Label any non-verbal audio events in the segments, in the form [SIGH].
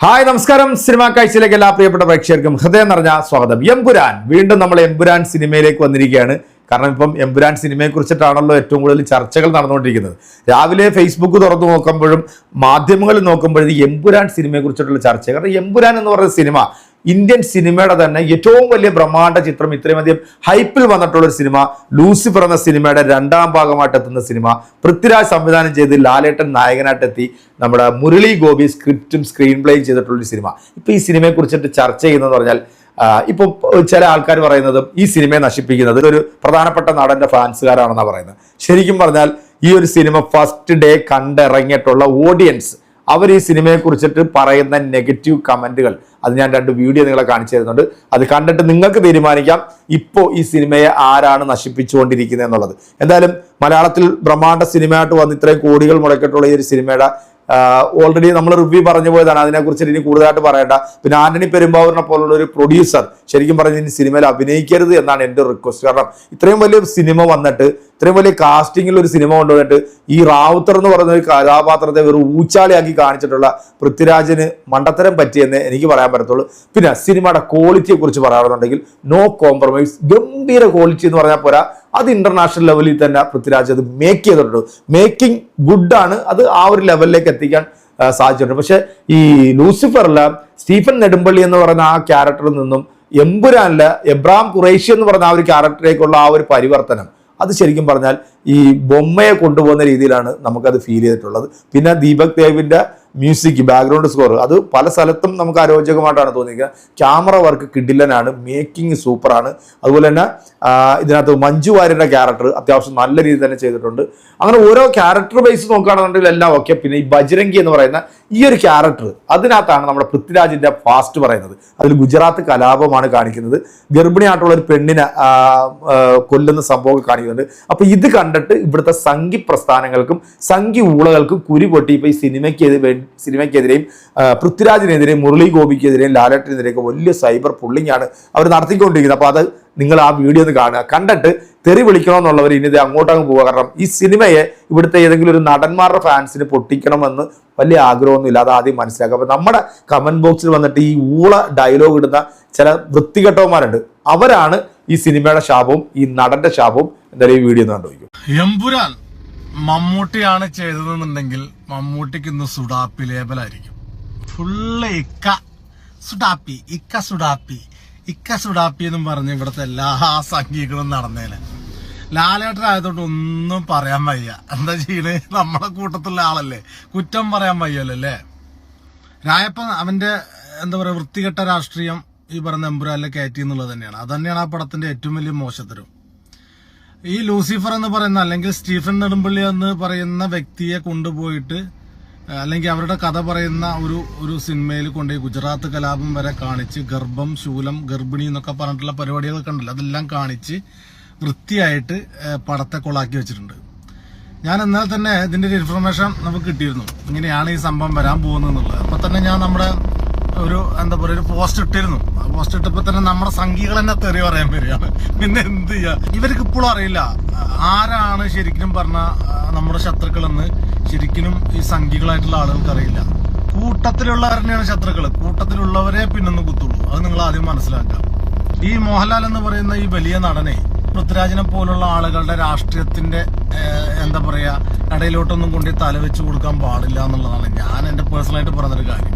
Hi നമസ്കാരം. Cinema കാഴ്ചയിലേക്ക് എല്ലാ പ്രിയപ്പെട്ട പ്രേക്ഷകർക്കും ഹൃദയം നിറഞ്ഞ സ്വാഗതം. എംപുരാൻ. വീണ്ടും നമ്മൾ എംപുരാൻ സിനിമയിലേക്ക് വന്നിരിക്കുകയാണ്. കാരണം ഇപ്പം എംപുരാൻ സിനിമയെ കുറിച്ചിട്ടാണല്ലോ ഏറ്റവും കൂടുതൽ ചർച്ചകൾ നടന്നുകൊണ്ടിരിക്കുന്നത്. രാവിലെ ഫേസ്ബുക്ക് തുറന്നു നോക്കുമ്പോഴും മാധ്യമങ്ങളിൽ നോക്കുമ്പോഴും എംപുരാൻ സിനിമയെക്കുറിച്ചിട്ടുള്ള സിനിമയെ കുറിച്ചിട്ടുള്ള ചർച്ച കാരണം എംപുരാൻ എന്ന് പറയുന്ന സിനിമ ഇന്ത്യൻ സിനിമയുടെ തന്നെ ഏറ്റവും വലിയ ബ്രഹ്മാണ്ഡ ചിത്രം ഇത്രയും അധികം ഹൈപ്പിൽ വന്നിട്ടുള്ള ഒരു സിനിമ ലൂസിഫർ എന്ന സിനിമയുടെ രണ്ടാം ഭാഗമായിട്ട് എത്തുന്ന സിനിമ പൃഥ്വിരാജ് സംവിധാനം ചെയ്ത് ലാലേട്ടൻ നായകനായിട്ട് എത്തി നമ്മുടെ മുരളി ഗോപി സ്ക്രിപ്റ്റും സ്ക്രീൻ പ്ലേയും ചെയ്തിട്ടുള്ള ഒരു സിനിമ. ഇപ്പൊ ഈ സിനിമയെ കുറിച്ചിട്ട് ചർച്ച ചെയ്യുന്നതെന്ന് പറഞ്ഞാൽ ഇപ്പോൾ ചില ആൾക്കാർ പറയുന്നത് ഈ സിനിമയെ നശിപ്പിക്കുന്നത് ഒരു പ്രധാനപ്പെട്ട നടന്റെ ഫാൻസുകാരാണെന്നാണ് പറയുന്നത്. ശരിക്കും പറഞ്ഞാൽ ഈ ഒരു സിനിമ ഫസ്റ്റ് ഡേ കണ്ടിറങ്ങിയിട്ടുള്ള ഓഡിയൻസ് അവർ ഈ സിനിമയെ കുറിച്ചിട്ട് പറയുന്ന നെഗറ്റീവ് കമന്റുകൾ അത് ഞാൻ രണ്ട് വീഡിയോ നിങ്ങളെ കാണിച്ചു തരുന്നുണ്ട്. അത് കണ്ടിട്ട് നിങ്ങൾക്ക് തീരുമാനിക്കാം ഇപ്പോൾ ഈ സിനിമയെ ആരാണ് നശിപ്പിച്ചുകൊണ്ടിരിക്കുന്നത് എന്നുള്ളത്. എന്തായാലും മലയാളത്തിൽ ബ്രഹ്മാണ്ഡ സിനിമയായിട്ട് വന്ന് ഇത്രയും കോടികൾ മുടക്കിയിട്ടുള്ള ഈ ഒരു സിനിമയുടെ ഓൾറെഡി നമ്മൾ റിവ്യൂ പറഞ്ഞു പോയതാണ്. അതിനെക്കുറിച്ച് ഇനി കൂടുതലായിട്ട് പറയേണ്ട. പിന്നെ ആന്റണി പെരുമ്പാവൂരിനെ പോലുള്ള ഒരു പ്രൊഡ്യൂസർ ശരിക്കും പറഞ്ഞ് ഇനി സിനിമയിൽ അഭിനയിക്കരുത് എന്നാണ് എന്റെ റിക്വസ്റ്റ് കാരണം ഇത്രയും വലിയ സിനിമ വന്നിട്ട് ഇത്രയും വലിയ കാസ്റ്റിംഗിൽ ഒരു സിനിമ കൊണ്ടുവന്നിട്ട് ഈ റാവുത്തർ എന്ന് പറയുന്ന ഒരു കഥാപാത്രത്തെ വെറും ഊച്ചാളിയാക്കി കാണിച്ചിട്ടുള്ള പൃഥ്വിരാജിന് മണ്ടത്തരം പറ്റിയെന്ന് എനിക്ക് പറയാൻ പറ്റത്തുള്ളൂ. പിന്നെ സിനിമയുടെ ക്വാളിറ്റിയെ കുറിച്ച് പറയാറുണ്ടെങ്കിൽ നോ കോംപ്രമൈസ് ഗംഭീര ക്വാളിറ്റി എന്ന് പറഞ്ഞാൽ പോരാ. അത് ഇന്റർനാഷണൽ ലെവലിൽ തന്നെ പൃഥ്വിരാജ് അത് മേക്ക് ചെയ്തിട്ടുണ്ട്. മേക്കിംഗ് ഗുഡ് ആണ്. അത് ആ ഒരു ലെവലിലേക്ക് എത്തിക്കാൻ സാധിച്ചിട്ടുണ്ട്. പക്ഷെ ഈ അല്ല സ്റ്റീഫൻ നെടുമ്പള്ളി എന്ന് പറയുന്ന ആ ക്യാരക്ടറിൽ നിന്നും എമ്പുരാനിലെ എബ്രാം ഖുറേഷി എന്ന് പറയുന്ന ആ ഒരു ക്യാരക്ടറിലേക്കുള്ള ആ ഒരു പരിവർത്തനം. അത് ശരിക്കും പറഞ്ഞാൽ ഈ ബൊമ്മയെ കൊണ്ടുപോകുന്ന രീതിയിലാണ് നമുക്കത് ഫീൽ ചെയ്തിട്ടുള്ളത്. പിന്നെ ദീപക് ദേവിന്റെ മ്യൂസിക് ബാക്ക്ഗ്രൗണ്ട് സ്കോർ. അത് പല സ്ഥലത്തും നമുക്ക് അരോചകമായിട്ടാണ് തോന്നിയത് ക്യാമറ വർക്ക് കിഡിലനാണ് മേക്കിംഗ് സൂപ്പറാണ്. അതുപോലെ തന്നെ ഇതിനകത്ത് മഞ്ജു വാര്യരുടെ ക്യാരക്ടർ അത്യാവശ്യം നല്ല രീതിയിൽ തന്നെ ചെയ്തിട്ടുണ്ട്. അങ്ങനെ ഓരോ ക്യാരക്ടർ ബേസ് നോക്കുകയാണെന്നുണ്ടെങ്കിൽ എല്ലാം ഓക്കെ പിന്നെ ഈ ബജ്രംഗി എന്ന് പറയുന്ന ഈ ഒരു ക്യാരക്ടർ അതിനകത്താണ് നമ്മുടെ പൃഥ്വിരാജിന്റെ ഫാസ്റ്റ് പറയുന്നത്. അതിൽ ഗുജറാത്ത് കലാപമാണ് കാണിക്കുന്നത്. ഗർഭിണിയായിട്ടുള്ള ഒരു പെണ്ണിനെ കൊല്ലുന്ന സംഭവം കാണിക്കുന്നുണ്ട്. അപ്പൊ ഇത് കണ്ടിട്ട് ഇവിടുത്തെ സംഘി പ്രസ്ഥാനങ്ങൾക്കും സംഘി ഊളകൾക്കും കുരി പൊട്ടി ഇപ്പൊ ഈ സിനിമയ്ക്ക് സിനിമയ്ക്കെതിരെയും പൃഥ്വിരാജിനെതിരെയും മുരളി ഗോപിക്കെതിരെയും ലാലേട്ടിനെതിരെയൊക്കെ വലിയ സൈബർ പുള്ളിങ്ങാണ് അവർ നടത്തിക്കൊണ്ടിരിക്കുന്നത്. അപ്പൊ അത് നിങ്ങൾ ആ വീഡിയോ ഒന്ന് കാണുക. കണ്ടിട്ട് തെറി വിളിക്കണമെന്നുള്ളവർ ഇനി ഇത് അങ്ങോട്ടങ്ങ് പോവുക. കാരണം ഈ സിനിമയെ ഇവിടുത്തെ ഏതെങ്കിലും ഒരു നടന്മാരുടെ ഫാൻസിന് പൊട്ടിക്കണമെന്ന് വലിയ ആഗ്രഹമൊന്നുമില്ല. അത് ആദ്യം മനസ്സിലാക്കുക. അപ്പൊ നമ്മുടെ കമന്റ് ബോക്സിൽ വന്നിട്ട് ഈ ഊള ഡയലോഗ് ഇടുന്ന ചില വൃത്തികെട്ടവന്മാരുണ്ട്. അവരാണ് ഈ സിനിമയുടെ ശാപവും ഈ നടന്റെ ശാപവും എന്തായാലും ഈ വീഡിയോ ഒന്ന് കണ്ടുപോയിക്കും എമ്പുരാൻ മമ്മൂട്ടിയാണ് ചെയ്തതെന്നുണ്ടെങ്കിൽ മമ്മൂട്ടിക്ക് ഇന്ന് സുഡാപ്പി ലേബലായിരിക്കും ഫുള്ള് ഇക്ക. സുഡാപ്പി ഇക്ക സുഡാപ്പി. ഇക്ക സുഡാപ്പി എന്നും പറഞ്ഞ് ഇവിടുത്തെ എല്ലാ സംഗീകളും നടന്നേനെ. ലാലേട്ടനായതുകൊണ്ട് ഒന്നും പറയാൻ വയ്യ. എന്താ ചെയ്യണേ? നമ്മളെ കൂട്ടത്തിലുള്ള ആളല്ലേ. കുറ്റം പറയാൻ വയ്യല്ലോ അല്ലേ? രായപ്പ അവന്റെ എന്താ പറയാ വൃത്തികെട്ട രാഷ്ട്രീയം ഈ പറഞ്ഞ എമ്പുരാലിലെ കയറ്റി എന്നുള്ളത് തന്നെയാണ്. അത് തന്നെയാണ് ആ പടത്തിന്റെ ഏറ്റവും വലിയ മോശത്തരം. ഈ ലൂസിഫർ എന്ന് പറയുന്ന അല്ലെങ്കിൽ സ്റ്റീഫൻ നെടുമ്പള്ളി എന്ന് പറയുന്ന വ്യക്തിയെ കൊണ്ടുപോയിട്ട് അല്ലെങ്കിൽ അവരുടെ കഥ പറയുന്ന ഒരു ഒരു സിനിമയിൽ കൊണ്ടുപോയി ഗുജറാത്ത് കലാപം വരെ കാണിച്ച് ഗർഭം ശൂലം ഗർഭിണി എന്നൊക്കെ പറഞ്ഞിട്ടുള്ള പരിപാടികളൊക്കെ ഉണ്ടല്ലോ. അതെല്ലാം കാണിച്ച് വൃത്തിയായിട്ട് പടത്തെ കൊളാക്കി വെച്ചിട്ടുണ്ട്. ഞാൻ എന്നാൽ തന്നെ ഇതിന്റെ ഒരു ഇൻഫർമേഷൻ നമുക്ക് കിട്ടിയിരുന്നു. ഇങ്ങനെയാണ് ഈ സംഭവം വരാൻ പോകുന്നത് എന്നുള്ളത്. അപ്പൊ തന്നെ ഞാൻ നമ്മുടെ ഒരു എന്താ പറയുക ഒരു പോസ്റ്റ് ഇട്ടിരുന്നു. ആ പോസ്റ്റ് ഇട്ടപ്പോ തന്നെ നമ്മുടെ സംഘികൾ തന്നെ തെറി പറയാൻ വരികയാണ്. പിന്നെ എന്ത് ചെയ്യാ? ഇവർക്ക് ഇപ്പോഴും അറിയില്ല. ആരാണ് ശരിക്കും പറഞ്ഞ നമ്മുടെ ശത്രുക്കളെന്ന് ശരിക്കും ഈ സംഖ്യകളായിട്ടുള്ള ആളുകൾക്ക് അറിയില്ല. കൂട്ടത്തിലുള്ള തന്നെയാണ് ശത്രുക്കൾ കൂട്ടത്തിലുള്ളവരെ പിന്നൊന്ന് കുത്തുള്ളൂ. അത് നിങ്ങൾ ആദ്യം മനസ്സിലാക്കുക. ഈ മോഹൻലാൽ എന്ന് പറയുന്ന ഈ വലിയ നടനെ പൃഥ്വിരാജിനെ പോലുള്ള ആളുകളുടെ രാഷ്ട്രീയത്തിന്റെ എന്താ പറയാ ഇടയിലോട്ടൊന്നും കൊണ്ട് തലവെച്ച് കൊടുക്കാൻ പാടില്ല എന്നുള്ളതാണ് ഞാൻ എന്റെ പേഴ്സണലായിട്ട് പറഞ്ഞൊരു കാര്യം.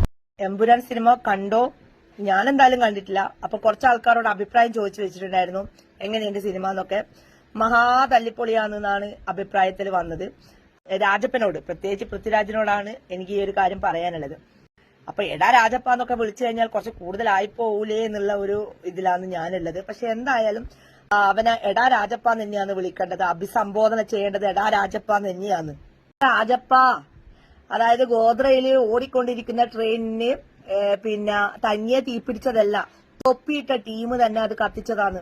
എമ്പുരാൻ സിനിമ കണ്ടോ? ഞാൻ എന്തായാലും കണ്ടിട്ടില്ല. അപ്പൊ കുറച്ച് ആൾക്കാരോട് അഭിപ്രായം ചോദിച്ചു വെച്ചിട്ടുണ്ടായിരുന്നു. എങ്ങനെയുണ്ട് സിനിമ എന്നൊക്കെ. മഹാ തല്ലിപ്പൊളിയാണെന്നാണ് അഭിപ്രായത്തിൽ വന്നത്. രാജപ്പനോട് പ്രത്യേകിച്ച് പൃഥ്വിരാജിനോടാണ് എനിക്ക് ഈ ഒരു കാര്യം പറയാനുള്ളത്. അപ്പൊ എടാ രാജപ്പ എന്നൊക്കെ വിളിച്ചു കഴിഞ്ഞാൽ കുറച്ച് കൂടുതലായി പോവൂലേ എന്നുള്ള ഒരു ഇതിലാണ് ഞാനുള്ളത്. പക്ഷെ എന്തായാലും അവനെ എടാ രാജപ്പ തന്നെയാണ് വിളിക്കേണ്ടത്. അഭിസംബോധന ചെയ്യേണ്ടത് എടാ രാജപ്പ തന്നെയാണ്. രാജപ്പ അതായത് ഗോദ്രയിൽ ഓടിക്കൊണ്ടിരിക്കുന്ന ട്രെയിനിന് പിന്നെ തനിയെ തീപിടിച്ചതല്ല തൊപ്പിയിട്ട ടീം തന്നെ അത് കത്തിച്ചതാണ്.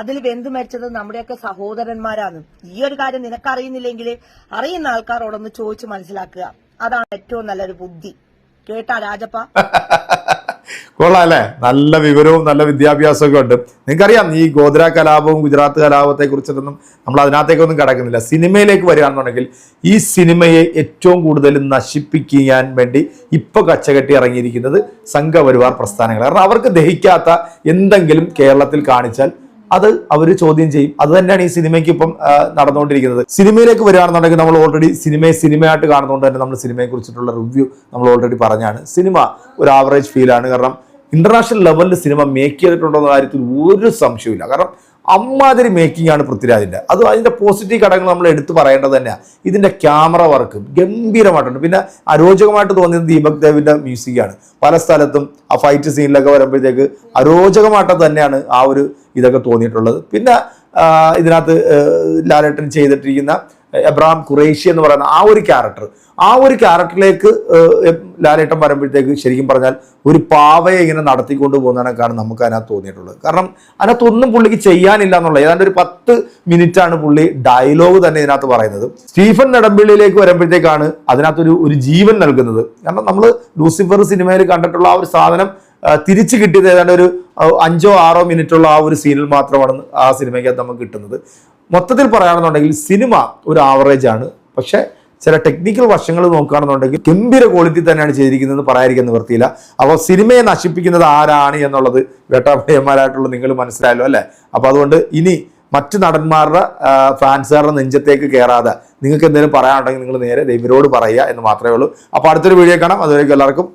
അതിൽ വെന്തു മരിച്ചത് നമ്മുടെയൊക്കെ സഹോദരന്മാരാണ്. ഈ ഒരു കാര്യം നിനക്കറിയുന്നില്ലെങ്കിൽ അറിയുന്ന ആൾക്കാരോടൊന്ന് ചോദിച്ച് മനസ്സിലാക്കുക. അതാണ് ഏറ്റവും നല്ലൊരു ബുദ്ധി. കേട്ടാ രാജപ്പ? [LAUGHS] കൊള്ളാം അല്ലെ നല്ല വിവരവും നല്ല വിദ്യാഭ്യാസവും ഒക്കെ ഉണ്ട്. നിങ്ങൾക്കറിയാം ഈ ഗോദ്ര കലാപവും ഗുജറാത്ത് കലാപത്തെ കുറിച്ചിട്ടൊന്നും നമ്മൾ അതിനകത്തേക്കൊന്നും കിടക്കുന്നില്ല. സിനിമയിലേക്ക് വരികയാണെന്നുണ്ടെങ്കിൽ ഈ സിനിമയെ ഏറ്റവും കൂടുതൽ നശിപ്പിക്കാൻ വേണ്ടി ഇപ്പൊ കച്ചകെട്ടി ഇറങ്ങിയിരിക്കുന്നത് സംഘപരിവാർ പ്രസ്ഥാനങ്ങൾ കാരണം അവർക്ക് ദഹിക്കാത്ത എന്തെങ്കിലും കേരളത്തിൽ കാണിച്ചാൽ അത് അവർ ചോദ്യം ചെയ്യും. അത് തന്നെയാണ് ഈ സിനിമയ്ക്ക് ഇപ്പം നടന്നുകൊണ്ടിരിക്കുന്നത്. സിനിമയിലേക്ക് വരികയാണെന്നുണ്ടെങ്കിൽ നമ്മൾ ഓൾറെഡി സിനിമയെ സിനിമയായിട്ട് കാണുന്നതുകൊണ്ട് തന്നെ നമ്മൾ സിനിമയെ കുറിച്ചിട്ടുള്ള റിവ്യൂ നമ്മൾ ഓൾറെഡി പറഞ്ഞാണ്. സിനിമ ഒരു ആവറേജ് ഫീലാണ് കാരണം ഇന്റർനാഷണൽ ലെവലിൽ സിനിമ മേക്ക് ചെയ്തിട്ടുണ്ടോ എന്ന കാര്യത്തിൽ ഒരു സംശയമില്ല കാരണം അമ്മാതിരി മേക്കിംഗ് ആണ് പൃഥ്വിരാജിന്റെ അത് അതിന്റെ പോസിറ്റീവ് ഘടകങ്ങൾ നമ്മൾ എടുത്തു പറയേണ്ടത് തന്നെയാണ് ഇതിന്റെ ക്യാമറ വർക്ക് ഗംഭീരമായിട്ടുണ്ട്. പിന്നെ അരോചകമായിട്ട് തോന്നിയത് ദീപക് ദേവിന്റെ മ്യൂസിക്കാണ് പല സ്ഥലത്തും ആ ഫൈറ്റ് സീനിലൊക്കെ വരുമ്പോഴത്തേക്ക് അരോചകമായിട്ട് തന്നെയാണ് ആ ഒരു ഇതൊക്കെ തോന്നിയിട്ടുള്ളത്. പിന്നെ ഇതിനകത്ത് ലാലേട്ടൻ ചെയ്തിട്ടിരിക്കുന്ന എബ്രഹാം ഖുറേഷി എന്ന് പറയുന്ന ആ ഒരു ക്യാരക്ടർ ആ ഒരു ക്യാരക്ടറിലേക്ക് ലാലേട്ടൻ വരുമ്പോഴത്തേക്ക് ശരിക്കും പറഞ്ഞാൽ ഒരു പാവയെ ഇങ്ങനെ നടത്തിക്കൊണ്ട് പോകുന്നതിനൊക്കെയാണ് നമുക്ക് അതിനകത്ത് തോന്നിയിട്ടുള്ളത്. കാരണം അതിനകത്തൊന്നും പുള്ളിക്ക് ചെയ്യാനില്ല എന്നുള്ള ഏതാണ്ട് ഒരു പത്ത് മിനിറ്റ് ആണ് പുള്ളി ഡയലോഗ് തന്നെ ഇതിനകത്ത് പറയുന്നത്. സ്റ്റീഫൻ നെടമ്പിള്ളിയിലേക്ക് വരുമ്പോഴത്തേക്കാണ് അതിനകത്തൊരു ഒരു ജീവൻ നൽകുന്നത്. കാരണം നമ്മൾ ലൂസിഫർ സിനിമയിൽ കണ്ടിട്ടുള്ള ആ ഒരു സാധനം തിരിച്ചു കിട്ടിയത് ഏതാണ്ട് ഒരു അഞ്ചോ ആറോ മിനിറ്റുള്ള ആ ഒരു സീനിൽ മാത്രമാണ് ആ സിനിമയ്ക്കകത്ത് നമുക്ക് കിട്ടുന്നത്. മൊത്തത്തിൽ പറയുകയാണെന്നുണ്ടെങ്കിൽ സിനിമ ഒരു ആവറേജ് ആണ്. പക്ഷെ ചില ടെക്നിക്കൽ വശങ്ങൾ നോക്കുകയാണെന്നുണ്ടെങ്കിൽ ഗംഭീര ക്വാളിറ്റി തന്നെയാണ് ചെയ്തിരിക്കുന്നത് പറയാതിരിക്കാൻ നിവർത്തിയില്ല അപ്പോൾ സിനിമയെ നശിപ്പിക്കുന്നത് ആരാണ് എന്നുള്ളത് വേട്ടാഭയന്മാരായിട്ടുള്ള നിങ്ങൾ മനസ്സിലായല്ലോ അല്ലേ? അപ്പോൾ അതുകൊണ്ട് ഇനി മറ്റ് നടന്മാരുടെ ഫാൻസുകാരുടെ നെഞ്ചത്തേക്ക് കയറാതെ നിങ്ങൾക്ക് എന്തെങ്കിലും പറയാനുണ്ടെങ്കിൽ നിങ്ങൾ നേരെ ദൈവരോട് പറയുക എന്ന് മാത്രമേ ഉള്ളൂ. അപ്പോൾ അടുത്തൊരു വീഡിയോ കാണാം. അതുവരേക്കും എല്ലാവർക്കും